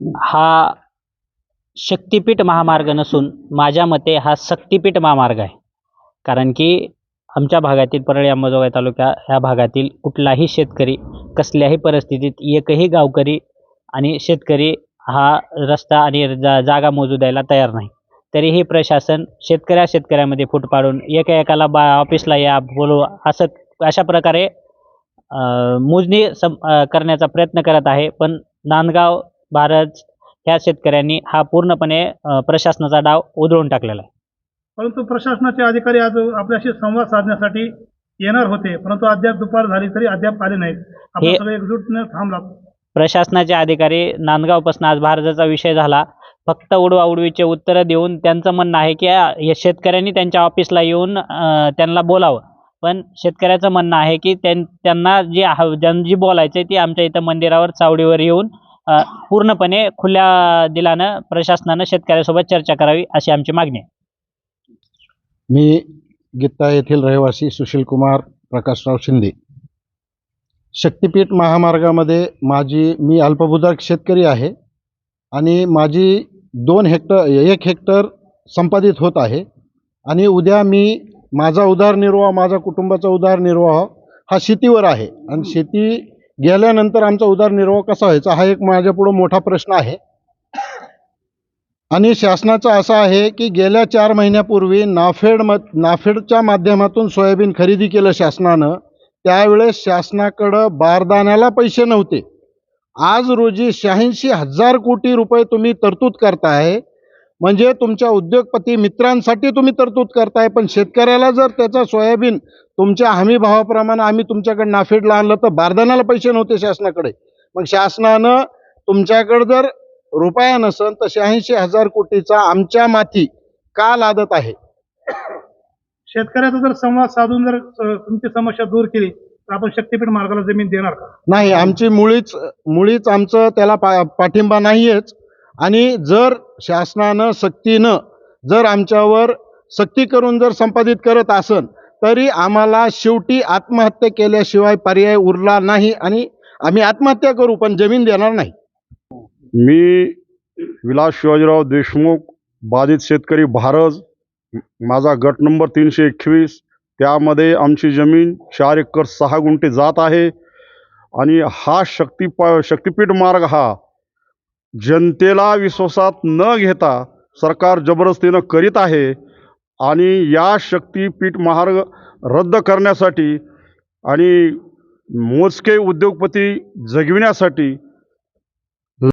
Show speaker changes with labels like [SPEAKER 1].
[SPEAKER 1] हा शक्तिपीठ महामार्ग नसून माझ्या मते हा शक्तिपीठ महामार्ग आहे. कारण की आमच्या भागातील परळी अंबाजोगाई तालुका ह्या भागातील कुठलाही शेतकरी कसल्याही परिस्थितीत एकही गावकरी आणि शेतकरी हा रस्ता आणि जा जागा मोजू द्यायला तयार नाही. तरीही प्रशासन शेतकऱ्या शेतकऱ्यामध्ये फूट पाडून एका एकाला बा ऑफिसला या बोलू असं अशा प्रकारे मोजणी सम करण्याचा प्रयत्न करत आहे. पण नांदगाव भारत ह्या शेतकऱ्यांनी हा पूर्णपणे प्रशासनाचा डाव उधळून टाकलेला आहे.
[SPEAKER 2] परंतु प्रशासनाचे अधिकारी आज आपल्याशी संवाद साधण्यासाठी येणार होते परंतु अद्याप दुपार झाली तरी अद्याप आले नाहीत. आपण
[SPEAKER 1] हे-
[SPEAKER 2] सगळे एकजूटने थांबला
[SPEAKER 1] प्रशासनाचे अधिकारी नांदगावपासून आज भारताचा विषय झाला. फक्त उडवा उडवीचे उत्तरं देऊन त्यांचं म्हणणं आहे की या शेतकऱ्यांनी त्यांच्या ऑफिसला येऊन अ, त्यांना बोलावं. पण शेतकऱ्याचं म्हणणं आहे की त्यां त्यांना जे हव ज्यां जी बोलायचं आहे ती आमच्या इथं मंदिरावर चावडीवर येऊन पूर्णपणे खुल्या दिलानं प्रशासनानं शेतकऱ्यासोबत चर्चा करावी अशी आमची मागणी आहे.
[SPEAKER 3] मी गीता येथील रहिवासी सुशीलकुमार प्रकाशराव शिंदे. शक्तिपीठ महामार्गामध्ये माझी मी अल्पभूधारक शेतकरी आहे आणि माझी दोन हेक्टर एक हेक्टर संपादित होत आहे आणि उद्या मी माझा उदारनिर्वाह माझा कुटुंबाचा उदारनिर्वाह हा शेतीवर आहे. आणि शेती गेल्यानंतर आमचा उदरनिर्वाह कसा व्हायचा हा एक माझ्यापुढं मोठा प्रश्न आहे. आणि शासनाचं असं आहे की गेल्या चार महिन्यापूर्वी नाफेड म नाफेडच्या माध्यमातून सोयाबीन खरेदी केलं शासनानं. त्यावेळेस शासनाकडं बारदाण्याला पैसे नव्हते. आज रोजी शहाऐंशी हजार कोटी रुपये तुम्ही तरतूद करताय. म्हणजे तुमच्या उद्योगपती मित्रांसाठी तुम्ही तरतूद करताय पण शेतकऱ्याला जर त्याचा सोयाबीन तुमच्या हमी भावाप्रमाणे आम्ही तुमच्याकडे नाफेडला आणलं तर बारदाण्याला पैसे नव्हते शासनाकडे. मग शासनानं तुमच्याकडे जर रुपया नसन तर शहाऐंशी हजार कोटीचा आमच्या माथी का लादत आहे?
[SPEAKER 2] शेतकऱ्याचा जर संवाद साधून जर अ, तुमची समस्या दूर केली तर आपण शक्तीपीठ मार्गाला जमीन देणार का?
[SPEAKER 3] नाही आमची मुळीच मुळीच आमचं त्याला पा पाठिंबा नाही आहेच आणि जर शासनानं सक्तीनं जर आमच्यावर सक्ती करून जर संपादित करत असन तरी आम्हाला शेवटी आत्महत्या केल्याशिवाय पर्याय उरला नाही आणि आम्ही आत्महत्या करू पण जमीन देणार नाही.
[SPEAKER 4] मी विलास शिवाजीराव देशमुख बाधित शेतकरी भारज माझा गट नंबर तीनशे एकवीस त्यामध्ये आमची जमीन चार एकर सहा गुंठे जात आहे आणि हा शक्ती शक्तिपीठ मार्ग हा जनतेला विश्वासात न घेता सरकार जबरदस्तीनं करीत आहे. आणि या शक्तीपीठ महार्ग रद्द करण्यासाठी आणि मोजके उद्योगपती जगविण्यासाठी